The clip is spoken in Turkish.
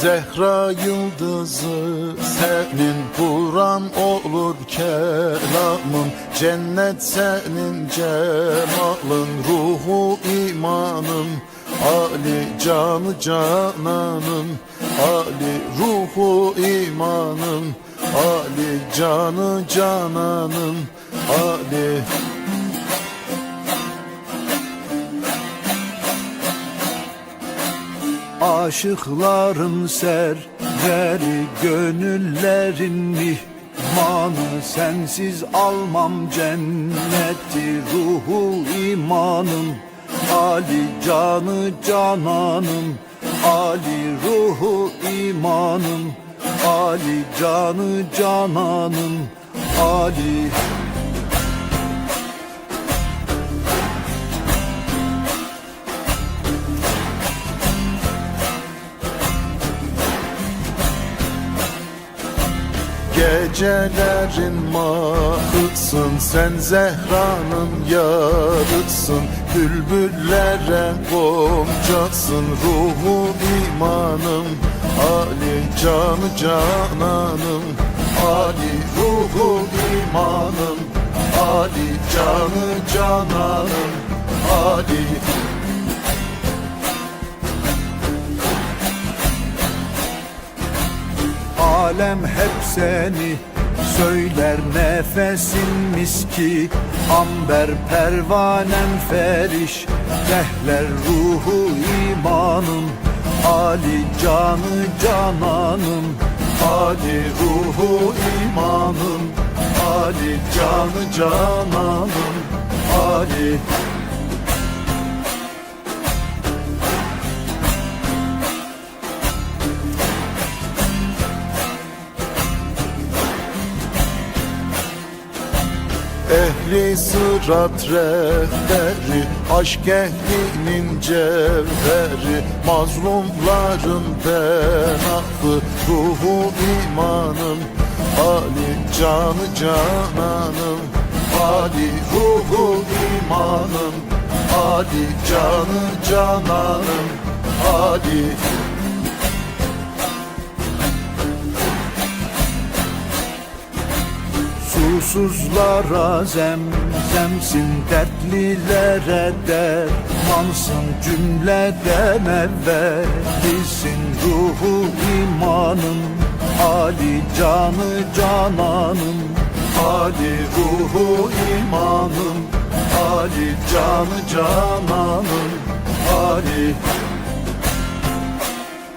Zehra yıldızı senin Kur'an olur kelamın. Cennet senin cemalın Ruhu imanın. Ali canı cananın Ali ruhu imanın. Ali canı cananın Ali Aşıkların serveri Gönüllerin mihmanı Sensiz almam cenneti Ruhu imanım. Ali canı cananım Ali ruhu imanım. Ali canı cananım Ali Gecelerin mahısın Sen Zehra'nın yarısın. Bülbüllere goncasın Ruhu imanım Ali canı cananım Ali ruhu imanım Ali canı cananım Ali Alem hep seni söyler nefesin miski Amber pervanem feriş Dehler ruhu imanım Ali canı cananım Ali ruhu imanım Ali canı cananım Ali Ehli sırat rehberi Aşk ehlinin cevheri Mazlumların penahı Ruhu imanım Ali canı cananım Ali ruhu imanım Ali canı cananım Ali Susuzlara zemzemsin Dertlilere dermansın Cümleden evvelisin Ruhu imanın Ali canı cananın. Ali ruhu imanım Ali canı cananım Ali